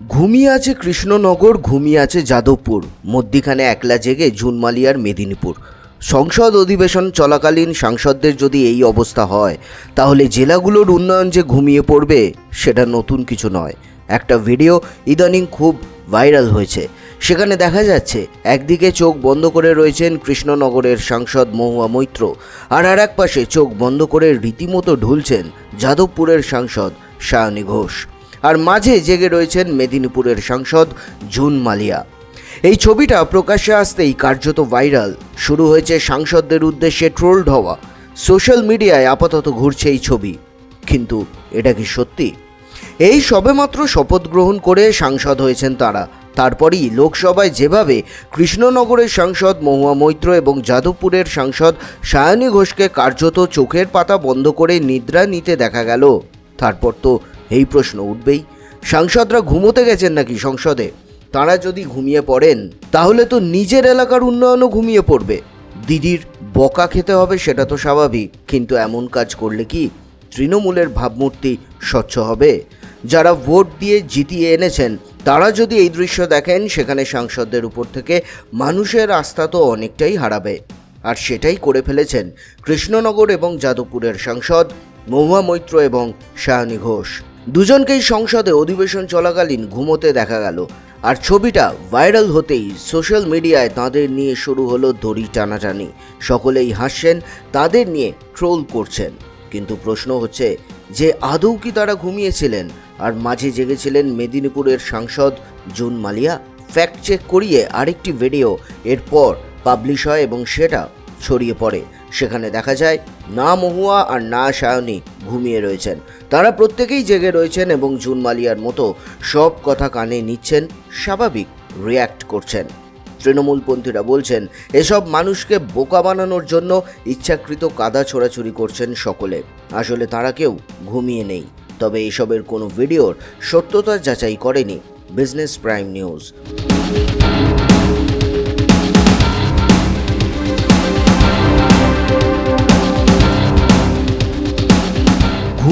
ঘুমিয়ে আছে কৃষ্ণনগর, ঘুমিয়ে আছে যাদবপুর। মধ্যিখানে একলা জেগে জুনমালিয়ার মেদিনীপুর। সংসদ অধিবেশন চলাকালীন সাংসদদের যদি এই অবস্থা হয়, তাহলে জেলাগুলোর উন্নয়ন যে ঘুমিয়ে পড়বে, সেটা নতুন কিছু নয়। একটা ভিডিও ইদানিং খুব ভাইরাল হয়েছে। সেখানে দেখা যাচ্ছে, একদিকে চোখ বন্ধ করে রয়েছেন কৃষ্ণনগরের সাংসদ মহুয়া মৈত্র, আর আর এক পাশে চোখ বন্ধ করে রীতিমতো ঢুলছেন যাদবপুরের সাংসদ সায়নী ঘোষ। আর মাঝে জেগে রয়েছেন মেদিনীপুরের সাংসদ জুন মালিয়া। এই ছবিটা প্রকাশ্যে আসতেই কার্যত ভাইরাল। শুরু হয়েছে সাংসদদের উদ্দেশ্যে ট্রোলড হওয়া। সোশ্যাল মিডিয়ায় আপাতত ঘুরছে এই ছবি। কিন্তু এটা কি সত্যি? এই সবেমাত্র শপথ গ্রহণ করে সাংসদ হয়েছেন তারা। তারপরই লোকসভায় যেভাবে কৃষ্ণনগরের সাংসদ মহুয়া মৈত্র এবং যাদবপুরের সাংসদ সায়নী ঘোষকে কার্যত চোখের পাতা বন্ধ করে নিদ্রা নিতে দেখা গেল, তারপর তো এই প্রশ্ন উঠবেই। সাংসদরা ঘুমোতে গেছেন নাকি সংসদে? তারা যদি ঘুমিয়ে পড়েন, তাহলে তো নিজের এলাকার উন্নয়নও ঘুমিয়ে পড়বে। দিদির বকা খেতে হবে সেটা তো স্বাভাবিক, কিন্তু এমন কাজ করলে কি তৃণমূলের ভাবমূর্তি স্বচ্ছ হবে? যারা ভোট দিয়ে জিতিয়ে এনেছেন, তারা যদি এই দৃশ্য দেখেন, সেখানে সাংসদদের উপর থেকে মানুষের আস্থা তো অনেকটাই হারাবে। আর সেটাই করে ফেলেছেন কৃষ্ণনগর এবং যাদবপুরের সাংসদ মহুয়া মৈত্র এবং সায়নী ঘোষ। দুজনকেই সংসদে অধিবেশন চলাকালীন ঘুমোতে দেখা গেল। আর ছবিটা ভাইরাল হতেই সোশ্যাল মিডিয়ায় তাদের নিয়ে শুরু হলো দড়ি টানাটানি। সকলেই হাসছেন, তাদের নিয়ে ট্রোল করছেন। কিন্তু প্রশ্ন হচ্ছে, যে আদৌ কি তারা ঘুমিয়েছিলেন? আর মাঝে জেগেছিলেন মেদিনীপুরের সাংসদ জুন মালিয়া। ফ্যাক্ট চেক করিয়ে আরেকটি ভিডিও, এরপর পাবলিশ হয় এবং সেটা ছড়িয়ে পড়ে। সেখানে দেখা যায়, না মহুয়া আর না সায়নী ঘুমিয়ে রয়েছেন। তারা প্রত্যেকেই জেগে রয়েছেন এবং জুন মালিয়ার মতো সব কথা কানে নিচ্ছেন, স্বাভাবিক রিয়্যাক্ট করছেন। তৃণমূলপন্থীরা বলছেন, এসব মানুষকে বোকা বানানোর জন্য ইচ্ছাকৃত কাদা ছোড়াছুরি করছেন সকলে। আসলে তারা কেউ ঘুমিয়ে নেই। তবে এসবের কোনো ভিডিওর সত্যতা যাচাই করেনি। Business prime news.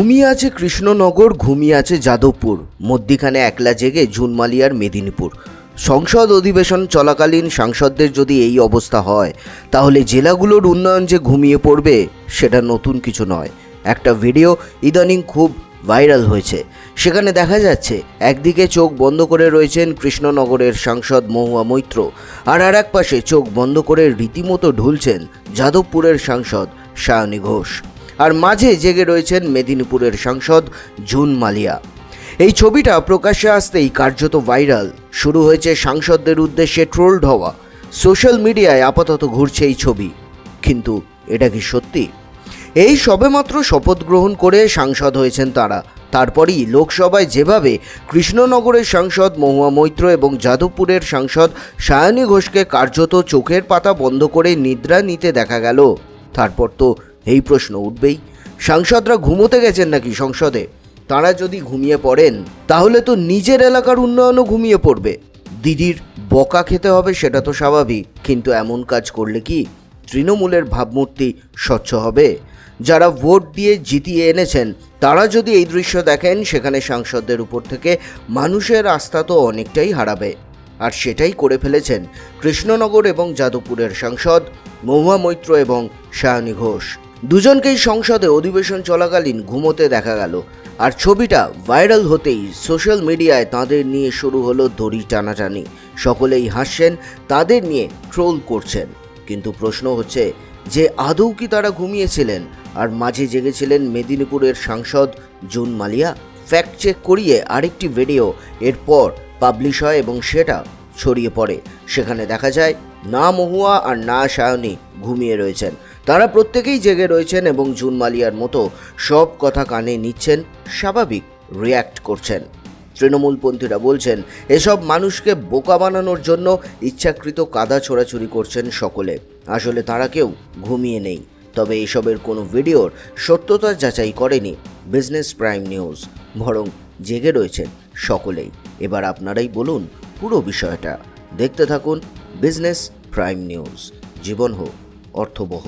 ঘুমিয়ে আছে কৃষ্ণনগর, ঘুমিয়ে আছে যাদবপুর। মধ্যিখানে একলা জেগে জুনমালিয়ার মেদিনীপুর। সংসদ অধিবেশন চলাকালীন সাংসদদের যদি এই অবস্থা হয়, তাহলে জেলাগুলোর উন্নয়ন যে ঘুমিয়ে পড়বে, সেটা নতুন কিছু নয়। একটা ভিডিও ইদানিং খুব ভাইরাল হয়েছে। সেখানে দেখা যাচ্ছে, একদিকে চোখ বন্ধ করে রয়েছেন কৃষ্ণনগরের সাংসদ মহুয়া মৈত্র, আর আর এক পাশে চোখ বন্ধ করে রীতিমতো ঢুলছেন যাদবপুরের সাংসদ সায়নী ঘোষ। আর মাঝে জেগে রয়েছেন মেদিনীপুরের সাংসদ জুন মালিয়া। এই ছবিটা প্রকাশ্যে আসতেই কার্যত ভাইরাল। শুরু হয়েছে সাংসদদের উদ্দেশ্যে ট্রোলড হওয়া। সোশ্যাল মিডিয়ায় আপাতত ঘুরছে এই ছবি। কিন্তু এটা কি সত্যি? এই সবেমাত্র শপথ গ্রহণ করে সাংসদ হয়েছেন তারা। তারপরই লোকসভায় যেভাবে কৃষ্ণনগরের সাংসদ মহুয়া মৈত্র এবং যাদবপুরের সাংসদ সায়নী ঘোষকে কার্যত চোখের পাতা বন্ধ করে নিদ্রা নিতে দেখা গেল, তারপর তো এই প্রশ্ন উঠবেই। সাংসদরা ঘুমোতে গেছেন নাকি সংসদে? তারা যদি ঘুমিয়ে পড়েন, তাহলে তো নিজের এলাকার উন্নয়নও ঘুমিয়ে পড়বে। দিদির বকা খেতে হবে সেটা তো স্বাভাবিক, কিন্তু এমন কাজ করলে কি তৃণমূলের ভাবমূর্তি স্বচ্ছ হবে? যারা ভোট দিয়ে জিতিয়ে এনেছেন, তারা যদি এই দৃশ্য দেখেন, সেখানে সাংসদদের উপর থেকে মানুষের আস্থা তো অনেকটাই হারাবে। আর সেটাই করে ফেলেছেন কৃষ্ণনগর এবং যাদবপুরের সাংসদ মহুয়া মৈত্র এবং সায়নী ঘোষ। দুজনকেই সংসদে অধিবেশন চলাকালীন ঘুমোতে দেখা গেল। আর ছবিটা ভাইরাল হতেই সোশ্যাল মিডিয়ায় তাদের নিয়ে শুরু হলো দড়ি টানাটানি। সকলেই হাসছেন, তাদের নিয়ে ট্রোল করছেন। কিন্তু প্রশ্ন হচ্ছে, যে আদৌ কি তারা ঘুমিয়েছিলেন? আর মাঝে জেগেছিলেন মেদিনীপুরের সাংসদ জুন মালিয়া। ফ্যাক্ট চেক করিয়ে আরেকটি ভিডিও, এরপর পাবলিশ হয় এবং সেটা ছড়িয়ে পড়ে। সেখানে দেখা যায়, না মহুয়া আর না সায়নী ঘুমিয়ে রয়েছেন। তারা প্রত্যেকেই জেগে রয়েছেন এবং জুন মালিয়ার মতো সব কথা কানে নিচ্ছেন, স্বাভাবিক রিয়্যাক্ট করছেন। তৃণমূলপন্থীরা বলছেন, এসব মানুষকে বোকা বানানোর জন্য ইচ্ছাকৃত কাদা ছোড়াছুরি করছেন সকলে। আসলে তারা কেউ ঘুমিয়ে নেই। তবে এসবের কোনো ভিডিওর সত্যতা যাচাই করেনি বিজনেস প্রাইম নিউজ, বরং জেগে রয়েছেন সকলেই। এবার আপনারাই বলুন পুরো বিষয়টা। দেখতে থাকুন বিজনেস প্রাইম নিউজ। জীবন হোক, অর্থবহ।